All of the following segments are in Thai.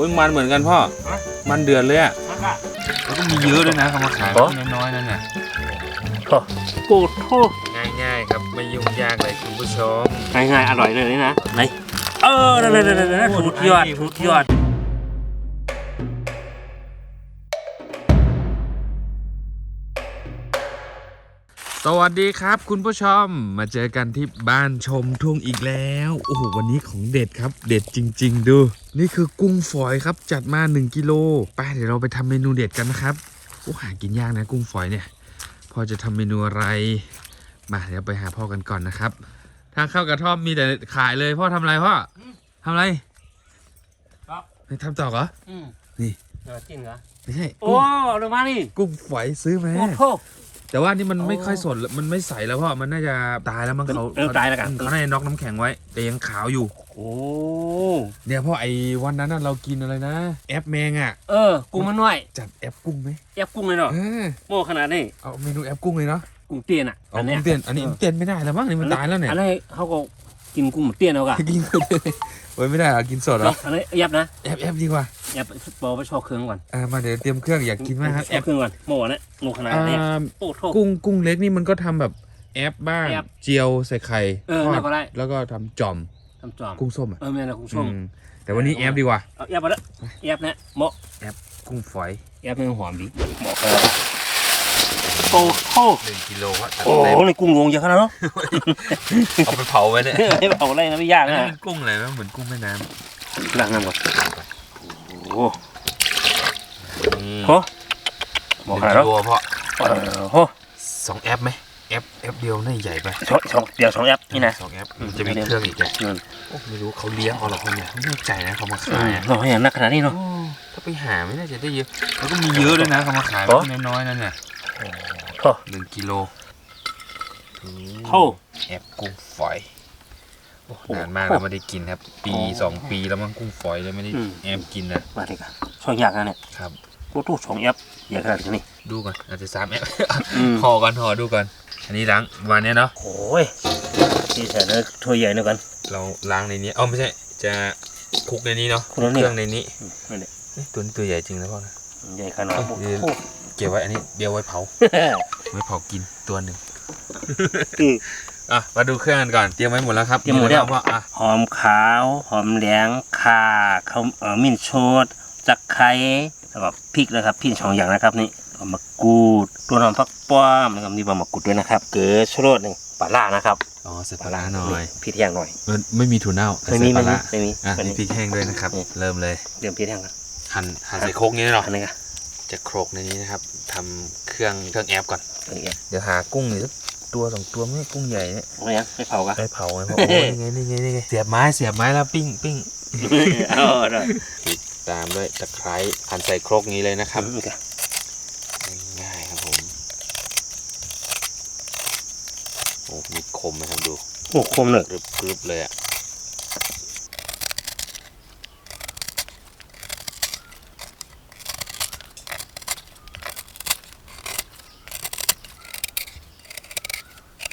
อ้ยมันเหมือนกันพ่อฮะมันเดือดเลยอะมันก็แล้วก็มีเยอะด้วยนะเขามาขายโอ้น้อยๆนั่นน่ะโอ้โหโทษง่ายๆครับไม่ยุ่งยากเลยคุณผู้ชม ง่ายๆ อร่อยเลยนี่นะ ไหน เออนั่นนั่นนั่นนั่นสุดยอดสุดยอด สวัสดีครับ คุณผู้ชมมาเจอกันที่บ้านชมทุ่งอีกแล้วโอ้โหวันนี้ของเด็ดครับ เด็ดจริง ๆ ดู นี่คือกุ้งฝอยครับจัดมา 1กิโลไปเดี๋ยวเราไปทำเมนูเด็ดกันนะครับโอ้หากินยากนะกุ้งฝอยเนี่ยพ่อจะทำเมนูอะไร มาเดี๋ยวไปหาพ่อกันก่อนนะครับ ทางเข้ากระท่อมมีแต่ขายเลยพ่อทำอะไรพ่อทำอะไรครับ ไม่ทำต่อเหรออืมนี่เออจริงเหรอไม่ใช่โอ้กุ้งเดี๋ยวมานี่กุ้งฝอยซื้อมาโอ้โห แต่ว่านี่มันโอ้ไม่ค่อยสดแล้วมันไม่ใสแล้วเพราะมันน่าจะตายแล้วมั้งเขาเออตายแล้วกัน เขาน่าจะน็อกน้ำแข็งไว้ แต่ยังขาวอยู่ โอ้เนี่ยเพราะไอ้วันนั้นน่ะเรากินอะไรนะ แอปแมงอะ เออ กุ้งมันน้อย จัดแอปกุ้งไหมแอบกุ้งเลยเนาะเออโม่ขนาดนี้ เอาเมนูแอปกุ้งเลยเนาะ กุ้งเตี้ยนอะเอาอันกุ้เนี้ยงเตียน อันนี้เตียนไม่ได้แล้วมั้งนี่มันตายแล้วเนี่ย อันนี้เขาก็กินกุ้งเหมือนเตี้ยนเอากะกินโอ้ยไม่ได้เหรอกินสดเหรอเนาะอันนี้ยับนะแอปแอปดีกว่ายับปอไปชอเครื่องก่อนอ่ามาเดี๋ยวเตรียมเครื่องอยากกินมากครับแอบเครื่องก่อนโม่เนี่ยโม่ขนาดอ่นี้าโอ้โหกุ้งกุ้งเล็กนี่มันก็ทำแบบแอปบ้างแอปเจียวใส่ไข่เออทอแล้วก็ได้ แล้วก็ทำจ่อมทำจอมกุ้งส้มอะเออแม่ละกุ้งส้มอืมแต่วันนี้แอปดีกว่าเอายับมาแล้วยับนะเหมาะกุ้งฝอยยับเป็นหอมดีเหมาะกัน โอ้โหหนึ่งกิโลอะโอ้โหในกุ้งงงเยอะขนาดนั้นเนาะเอาไปเผาไว้เนี่ยไม่เอาอะไรนะไม่ยากอันนะนี้เป็นกุ้งอะไรนะเหมือนกุ้งแม่น้ล้างน้ำก่อนโอ้ำนี่โหเหมาะขนาดหนั้นึ่นงตัวเพราะโอ้โหสองแอปไหมแอปแอปเดียวน่าใหญ่ไปสองสองเดี๋ยวสองแอปนี่นะ สองแอปอืมจะมีเครื่องอีกเลยนั่น โอ้ไม่รู้เขาเลี้ยงเอาหรอคนเนี่ยไม่แน่ใจนะเขามาอืขายมอะเราให้อย่างนักขนาดนี้เนาะ โอ้ถ้าไปหาไม่น่าจะได้เยอะแล้วก็มีเยอะด้วยนะเขามาขายโอ้ ไม่น้อยๆนั่นเนี่ย โอ้หนึ่งกิโลโอ้แอปกุ้งฝอยโอ้นานมากแล้วไม่ได้กินครับ ปีสองปีแล้วมั้งกุ้งฝอยเลยไม่ได้แอปกินนะมาเลยกันช่วยยากนะเนี่ยครับโอ้โหสองแอปใหญ่ขนาดนี้ดูก่อนอาจจะสามแอปอืมห่อก่อนห่อดูก่อนอันนี้ล้างวันนี้เนาะโอ้ยที่ใส่เนื้อถ้วยใหญ่ด้วยกันเราล้างในนี้เอ้าไม่ใช่จะคลุกในนี้เนาะคลุกในนี้เครื่องในนี้อืมนั่นแหละเอ๊ะตัวนี้ตัวใหญ่จริงแล้วพ่อนะใหญ่ขนาดเอ้ยโอ้เดี๋ยวโหเก็บไว้อันนี้เดี๋ยวไว้เผา ไว้เผากินตัวหนึ่งอืม อะมาดูเครื่องกันก่อนเตรียมไว้หมดแล้วครับเตรียมหมดแล้วพ่ออะหอมขาว หอมแดงข่าข้าวเอ่อมิ้นโชดจักไคร้แล้วก็พริกนะครับพริกสองอย่างนะครับนี่เอามากรูดตัวหอมฟักป้อมนะครับมีใบมะกรูดด้วยนะครับ เกลือชูรสหนึ่งปลาล่านะครับอ๋อใส่ปลาร้าหน่อยพริกแห้งหน่อยมันไม่มีถั่วเน่าแต่ไม่มีใส่ปไม่ลามีร้าไม่มีอะอันนี่นี้พริกแห้งด้วยนะครับนี่เริ่มเลยเตรียมพริกแห้งกันหั่นหั่นใส่โครกนี้เนาะอันนี้ก็ จะโครกในนี้นะครับทำเครื่องเครื่องแอปก่อนอันนี้ก็เดี๋ยวหากุ้งอีกสักตัวสองตัวไม่ใช่กุ้งใหญ่เนี่ยเอายังไม่เผากันได้เผาไงเพราะโอ้ยนี่ไงนี่ไงนี่ไงเสียบไม้เสียบไม้แล้วปิ้งปิ้งเอาได้ตามด้วยตะไคร้หั่นใส่ครกนี้เลยนะครับนี่ก็ง่ายๆครับผมโอ้มีคมนะครับดูโอ้คมหนึ่งกรึบกรึบเลยอะ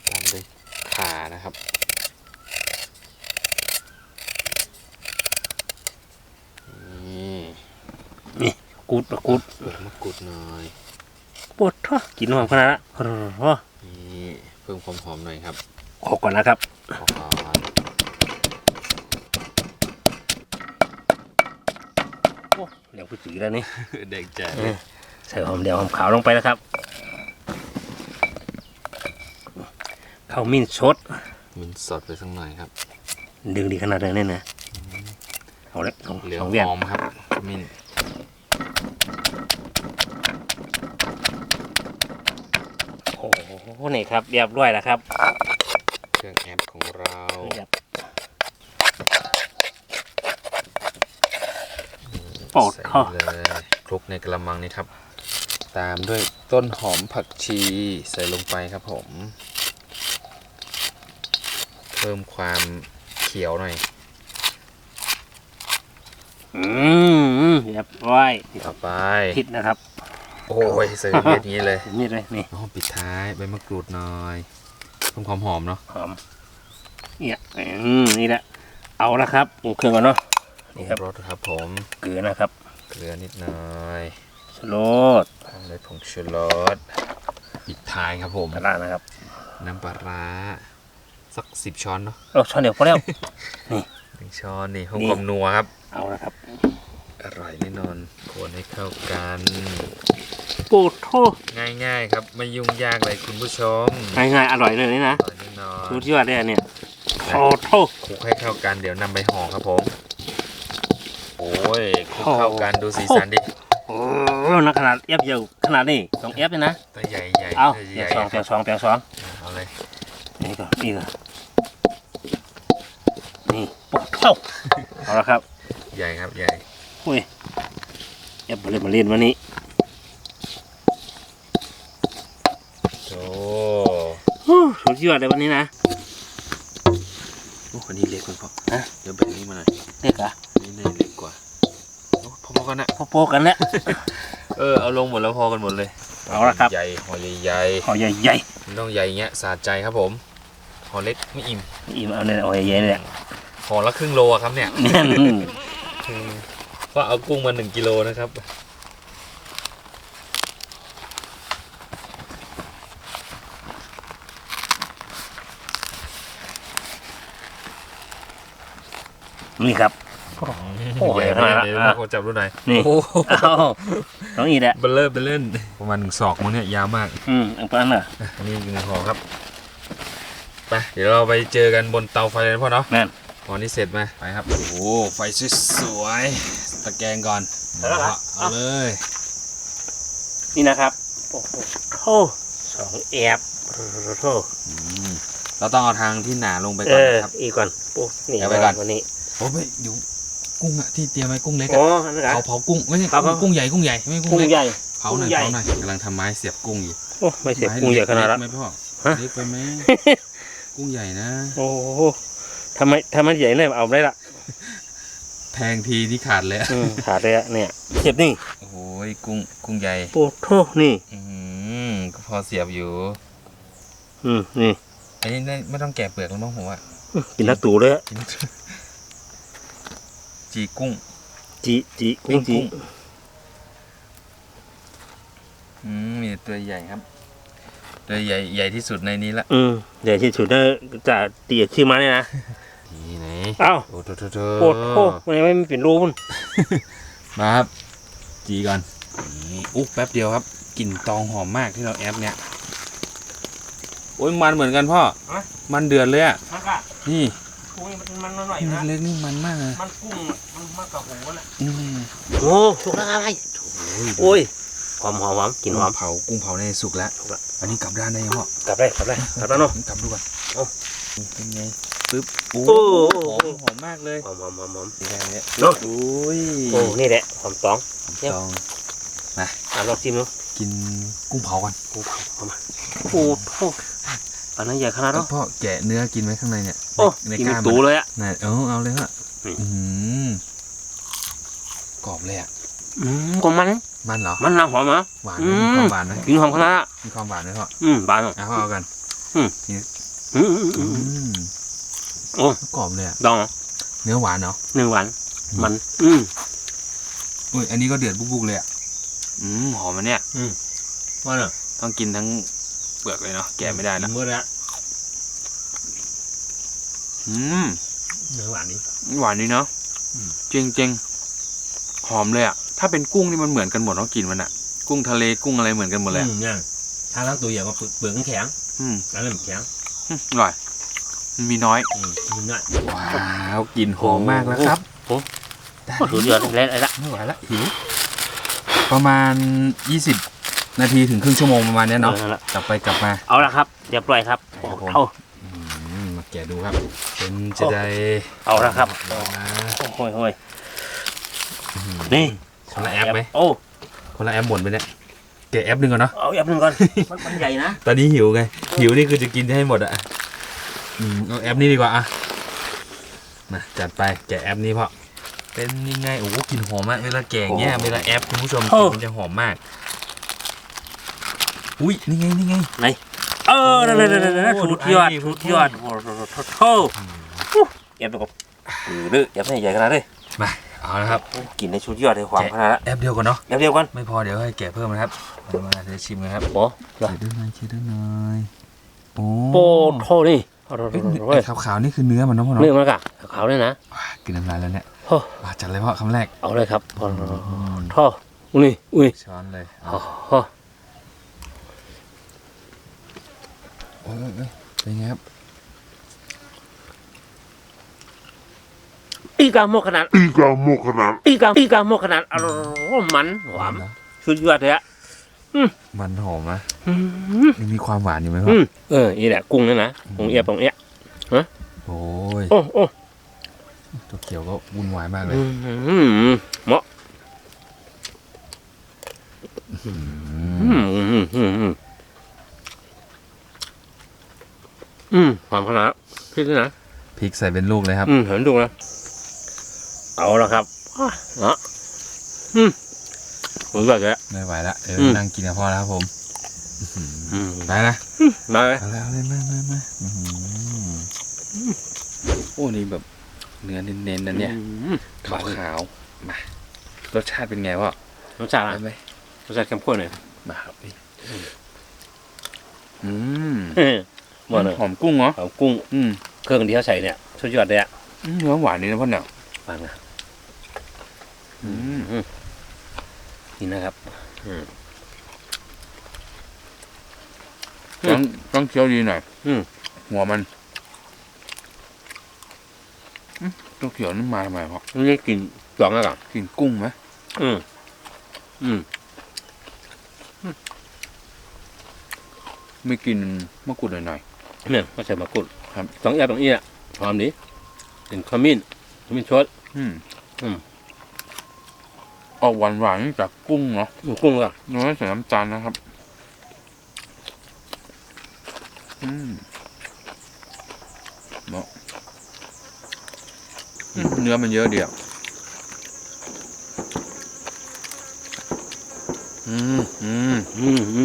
ตามด้วยข่า นะครับ นี่กูดปะกูดเปิดมะกรูดหน่อยปวดท้อกินหอมขนาดละโอ้โหนี่เพิ่มความหอมหน่อยครับขอก่อนนะครับขอก่อนโอ้เหลียวผู้จีแล้วนี่เด็กแจ๋เออใส่หอมแดงหอมขาวลงไปนะครับ ข้าวมิ้นชดมินสดไปสักหน่อยครับดึงดีขนาดนั้นเลยนะเอาละสองเหลือสองเวียนหอมครับขมินโอ้โหนี่ครับเรียบร้อยแล้วครับเครื่องแอปของเราเรียบโปรดใส่ข้อเลยคลุกในกระมังนี้ครับ ตามด้วยต้นหอมผักชีใส่ลงไปครับผม เพิ่มความเขียวหน่อยอืมเรียบร้อยต่อไปผิดนะครับ โอ้ยใส่เม็ดนี้เลยนี่เลยนี่อ๋อปิดท้ายใบมะกรูดหน่อยเพิ่มความหอมเนาะหอมเนี่ยอืมนี่แหละ เอาละครับปรุงเครื่องก่อนเนาะนี่ครับรสครับ ผมเกลือนะครับ เกลือนิดหน่อยชโลดตามด้วยผงชูรสปิดท้ายครับผมกระด้างนะครับ น้ำปลาร้า สักสิบช้อนเนาะโอ้ช้อนเดียวพอแล้วหนึ่งช้อนนี่หอมนี่ความนัวครับ เอาละครับ อร่อยแน่นอนคนให้เข้ากันปูโทง่ายๆครับไม่ยุ่งยากเลยคุณผู้ชมง่ายๆอร่อยเลยนี่นะอร่อยแน่นอนดูที่ว่าได้เนี่ยโอ้โทคลุกให้เข้ากันเดี๋ยวนำไปห่อครับผมโอ้ยคลุกเข้ากันดูสีสันดิโอ้นักขนาดเอฟเยอะขนาดนี้สองเอฟเลยนะตัวใหญ่ใหญ่เอาตัวเปีใหยญ่กสองเปียกสองเปียกสองเอาเลยนี่ก่อนนี่ ก่อนนี่ปุ๊บเข้าเอาละครับ ใหญ่ครับใหญ่อุ้ยเอฟมาเล่นมาเล่นวันนี้โอ้โอ้สุดยอดเลยวันนี้นะโอ้คนนี้เล็กคุณพ่อฮะเดี๋ยวแบ่งนี้มาหน่อยเด็กอะนี่นี่เล็กกว่าโอ้พอๆกันนะพอโปกันแล้วเออเอาลงหมดแล้วพอกันหมดเลยเอาละครับใหญ่ห่อใหญ่ห่อใหญ่ๆมันต้องใหญ่อย่างเงี้ยสะใจครับผมห่อเล็กไม่อิ่มๆอิ่มเอาเนี่ยห่อใหญ่ๆเลย อะห่อละครึ่งโลอะครับเนี่ยแน่นก็เอากุ้งมาหนึ่งกิโลนะครับ นี่ครับ โอ้ยใหญ่ขนาดนั้นเดี๋ยวอะมาขอจับดูหน่อยนี่โอ้โหเอาน้องอีแหละเบลเลอร์เบลเลนประมาณหนึ่งศอกมั้งเนี่ยยาวมาก อืมอันนั้นน่ะอันนี้หนึ่งห่อครับ ไป เดี๋ยวเราไปเจอกันบนเตาไฟเลยนะพ่อเนาะแม่น พอนี้เสร็จไหมไปครับ โอ้โหไฟสวยๆตะแกรงก่อนเอาละครับเอาเลย นี่นะครับ โอ้โหโทสองแอบโทอืมเราต้องเอาทางที่หนาลงไปเอก่อนอนะครับอีกก่อนปุ๊บนี่เอาไปก่อนวันนี้โอ้ไม่เดี๋ยวกุ้งอะที่เตรียมไว้กุ้งเล็กอ๋อะออันนั้นเหรอเผาเผากุ้งไม่ใช่ครับกุ้งกุ้งใหญ่กุ้งใหญ่ไม่ใช่กุ้กุ้งงเล็กใหญ่เผาหน่อยกุ้งใหญ่เผาหน่อยกำลังทำไม้เสียบกุ้งอยู่โอ้ไม่เสียไม้กุ้งใหญ่ขนาดนั้นเล็กไหมพ่อฮะเล็กไปไหมกุ้งใหญ่นะ โอ้โห ทำไมทำไมใหญ่เลยเอาได้ละแทงทีนี่ขาดเลยอะอืมขาดเลยอะเนี่ยเสียบนี่โอ้โหกุ้งกุ้งใหญ่โอ้โทนี่ อืมก็พอเสียบอยู่อืมนี่อันนี้ไม่ต้องแกะเปลือกแล้วมั้งผมว่ากินนักตู่เลยอะกินจีกุ้ง จีจีกุ้งจีกุ้งอืมมีแต่ตัวใหญ่ครับ ตัวใหญ่ใหญ่ที่สุดในนี้ละ อืมใหญ่ที่สุดน่าจะตีชื่อมาเนี่ยนะ นี่ไหนเอ้าโอ้โถโถโถโอ้โหมันยังไม่เป็นรูมันมาครับ จีก่อนนี่อุ๊บแป๊บเดียวครับกลิ่นตองหอมมากที่เราแอปเนี่ยโอ้ยมันเหมือนกันพ่อ มันเดือดเลยอะมันก็นี่กุ้งมันมันหน่อยนี่นะเล็กๆนี่มันมากเลยมันกุ้งมันมากกับหูนะอืมโอ้สุกแล้วอะไรโอ้ยโอ้ยหอมหอมหอมกลินหอมเผากุ้งเผาในสุกแล้วสุกละอันนี้กลับด้านได้ยังพ่อกลับได้กลับได้กลับแล้วเนาะกลับดูก่อนเอาเป็นไง ปึ๊บโอ้โอ้หอมหอมมากเลยหอมหอมหอมหอมนี่ได้เนี่ยเนาะโอ้ยโอ้นี่แหละหอมตองลองอะลองชิมดูกินกุ้งเผาก่อนโอ้หอมอะโอ้โหอันนั้นใหญ่ขนาดแล้วเนาะพ่อแกะเนื้อกินไว้ข้างในเนี่ยโอ้ในกินกเป็นล้ามตูมันเลยอะน่ะเออเอาเลยฮะนี่อืมกรอบเลยอะอืมก็มันมันเหรอ มันน้ำหอมอะหวานอืไหมมมีความหวานไหมกินหอมขนาดอะมีความหวานไหมพ่ออืมบานอะเอาพ่อเอากันอืมอืมอืมอือืมม โอ้กรอบเลยอะดองอะเนื้อหวานเนาะหนึ่งหวาน มัน อืมอุ้ยอันนี้ก็เดือดบุกๆเลยอะอืมหอมมันเนี่ยว่าเนาะต้องกินทั้งเปลือกเลยเนาะแกะไม่ได้นะเมื่อไรอืมเนื้อหวานนี้หวานดีเนาะอืมจริงจริงๆหอมเลยอะ ถ้าเป็นกุ้งนี่มันเหมือนกันหมดเนาะกลินมันอะ กุ้งทะเลกุ้งอะไรเหมือนกันหมดเลยอะอืมเนี่ยถ้าล้างตัวอย่างว่าเปลือกแข็งอืมอันนั้นแข็งอืมอร่อย มันมีน้อยอืมมันง่ายว้าวกลิ่นหอมมากแล้วครับโอ้ได้โหสุดยอดเลยอะไรละไม่ไหวละหิวประมาณ 20 นาทีถึงครึ่งชั่วโมงประมาณเนี้ยเนาะออละกลับไปกลับมาเอาละครับเรียบร้อยครับครับผมเอาอืมมาแกะดูครับ เป็นจะได้เอาละครับเอาละโอ้ยโอ้ยนี่คนละแอปไหมโอ้คนละแอปหมดไปเนี่ยแกะแอปหนึ่งก่อนเนาะเอาแอปหนึ่งก่อนมันมันใหญ่นะตอนนี้หิวไงหิวนี่คือจะกินให้หมดอะ อืมเอาแอปนี้ดีกว่าอะมาจัดไปแกะแอปนี้เพาะเป็นยังไงโอ้โหกลิ่นหอมมากเวลาแกะอย่างเงี้ยเวลาแอปคุณผู้ชมกลิ่นมันจะหอมมาก อุ้ยนี่ไงนี่ไงเออนั่นนั่นนั่นนั่นโอ้สุดยอดดูสุไอ้ดยอดโอ้โหโอ้โหโอ้โหแอปแบบก็ดื้อแอปนี่ใหญ่ขนาดนี้มาเอาละครับกินในชุดยอดเลยความขนาดละแอปเดียวก่อนเนาะเดี๋ยวเดียวกันไม่พอเดี๋ยวให้แกะเพิ่มนะครับมามาเดี๋ยวชิมกันครับโอ้เดี๋ยวดูหน่อยชิมดูหน่อยโอ้โปโทนี่ เอ้ยไอ้ขาวๆนี่คือเนื้อมันเนาะพ่อเนาะเนื้อมากอะขาวเลยนะว้ากินน้ำลายแล้วเนี่ยโอ้มาจัดเลยพ่อคำแรกเอาเลยครับพออืมท่ออุ้ยอุ้ยช้อนเลยโอ้เอาโหเอ้ยเอ้ยเอ้ยเป็นไงครับอีกาโมขนาด Iga mokkanan. อีกาอีกาโมขนาดอร่อยมันหวานนะชุดยอดเลยอะ มันหอมนะอืมยังมีความหวานอยู่ไหมพ่อือมเออนี่แหละกุ้งนี่นะกุ้งเอียบกุ้งเอียบโอ้ยโอ้โอ้ตัวเขียวก็วุ่นวายมากเลยอืมเหมาะอืมอืมอืมอืมอืมอืมหอมขนาดพี่ด้วยนะพริกใส่เป็นลูกเลยครับ อืมเห็นดูนะเอาละครับเนาะอืม ผมแบบนี้ ไม่ไหวละเอออืมนั่งกินกับพ่อแล้วครับผมอื้อหืออืมไปนะมาเลยเอาเลยเอาเลยมามามาอื้อหือโอ้นี่แบบเนื้อเน้นๆนะเนี่ยอืมขาวขาวๆมารสชาติเป็นไงวะรสชาติไปอะไหมรสชาติเข้มข้นเลยมาครับพี่อืมหมดเลยหอมกุ้งเหรอเอากุ้งอืมเครื่องที่เขาใส่เนี่ยชุดยอดเลยอะเนื้อหวานนี่นะพ่อเนี่ยฟังนะอืม นี่นะครับต้องต้องเคี้ยวดีหน่อยอืมหัวมันอืมตัวเขียวนี่มาทำไมพ่อนี่กินจองแล้วกันกินกุ้งไหมอืมอืมไม่กินมะกรูดหน่อยเนี่ยก็ใส่มะกรูดครับสองแอบสองเอี้ยหอมดีเป็นขมิ้นขมิ้นชดๆอืมอืม ออกหวานๆจากกุ้งเนาะอืมกุ้งก็น้อยใส่น้ำตาลนะครับ อืมเนาะอืมเนื้อมันเยอะเดียวอืมอืมอืมอ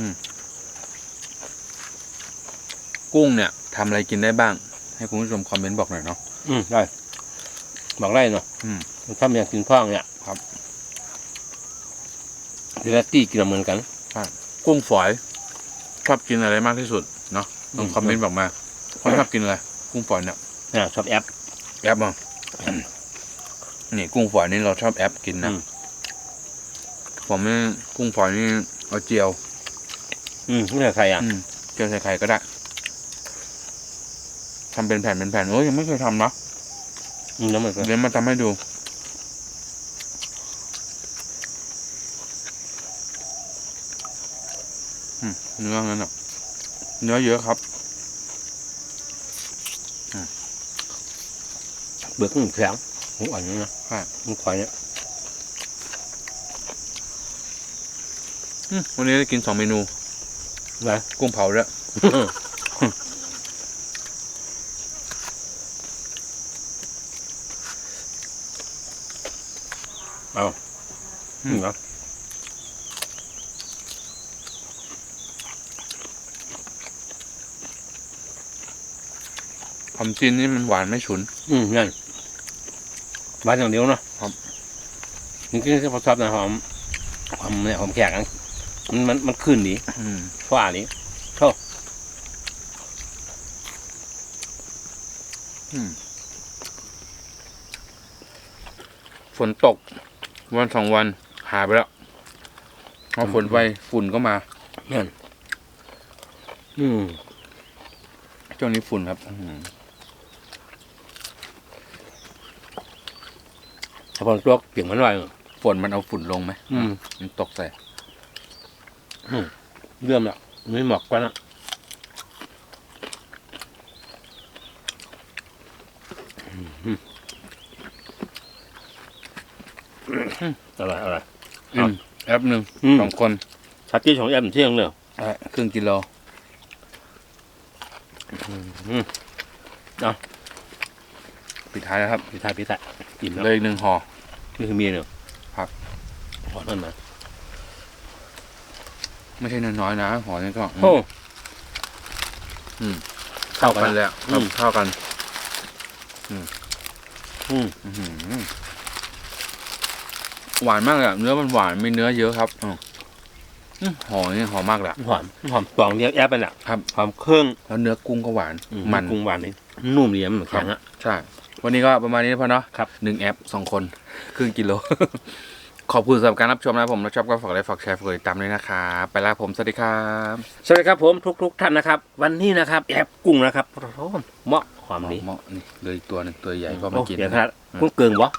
ืมกุ้งเนี่ยทำอะไรกินได้บ้าง ให้คุณผู้ชมคอมเมนต์บอกหน่อยเนาะ อืมได้บอกได้เนาะอืม ถ้ามันอยากกินพ่องเนี่ยครับเดลตี้กินเหมือนกัน กุ้งฝอยชอบกินอะไรมากที่สุดเนาะลองคอมเมนต์บอกมาคนชอบกินอะไรกุ้งฝอยเนี่ยอ่าชอบแอป แอปมั้งนี่กุ้งฝอยนี่เราชอบแอปกินนะอืม ผมนี่กุ้งฝอยนี่เอาเจียวอืมไม่ใช่ใครอะ อืมเจียวใส่ไข่ก็ได้ ทำเป็นแผ่นเป็นแผ่นโอ้ยยังไม่เคยทำนะอืมแล้วมันก็เดี๋ยวมาทำให้ดูอืมเนื้องั้นอะเนื้อเยอะครับเบือกมันแข็งหัวอ่อนนี่นะใช่มันควายเนี่ยอืมวันนี้ได้กินสองเมนูนะกุ้งเผาด้วย เอา อืม เนาะความจีนนี่มันหวานไม่ฉุน อืมนั่นหวานอย่างเดียวเนาะครับนี่ก็คือพอชอบนะหอมหอมเนี่ยหอมแขกอันมันมันมันขึ้นดีอืมฟ้าดีฝนตก วันสองวัน หายไปแล้วพอฝนไปฝุ่นก็มานั่นอืมช่วงนี้ฝุ่นครับอื้อหือถ้าพอตัวเปลี่ยนมันไว้ฝนมันเอาฝุ่นลงไหมอืมมันตกใส่เรื่อมละไม่เหมาะกันละอะไรอะไรอื มแอปหนึ่งอืม สองคนชัดที่ของแอมเที่ยงเนอะใช่ครึ่งกิโลอืมปิดท้ายแล้วครับพี่ทายพี่ทายอิ่มแล้วเลยอีกหนึ่งห่อ นี่คือเมียเนอะครับขอนั่นมาไม่ใช่น้อยๆนะห่อนี้ก็โอ้อืมเข้าเข้ากักันนเลยอะอืม เข้ากัน อืม อื้อหือ หวานมากเลยอะเนื้อมันหวานมีเนื้อเยอะครับอืมอื้อหอมนี่หอมมากเลยอะหอมหอมตองเดียวแอบไปแหละครับ หอมเครื่องแล้วเนื้อกุ้งก็หวานอืมันกุ้งหวานนี่นุ่มดีมันแข็งอะ ใช่ วันนี้ก็ประมาณนี้นะพ่อเนาะครับ หนึ่งแอปสองคนครึ่งกิโล ขอบคุณสำหรับการรับชมนะผมถ้าชอบก็ฝากไลค์ฝากแชร์ฝากกดติดตามด้วยนะครับไปแล้วผมสวัสดีครับ สวัสดีครับผมทุกๆท่านนะครับ วันนี้นะครับแอบกุ้งนะครับโอ้โหเหมาะหอมดีเหมาะนี่เหลยตัวหนึ่งตัวใหญ่ก็โอ้มากินเดี๋ยวครับกุ้งเกิงวะ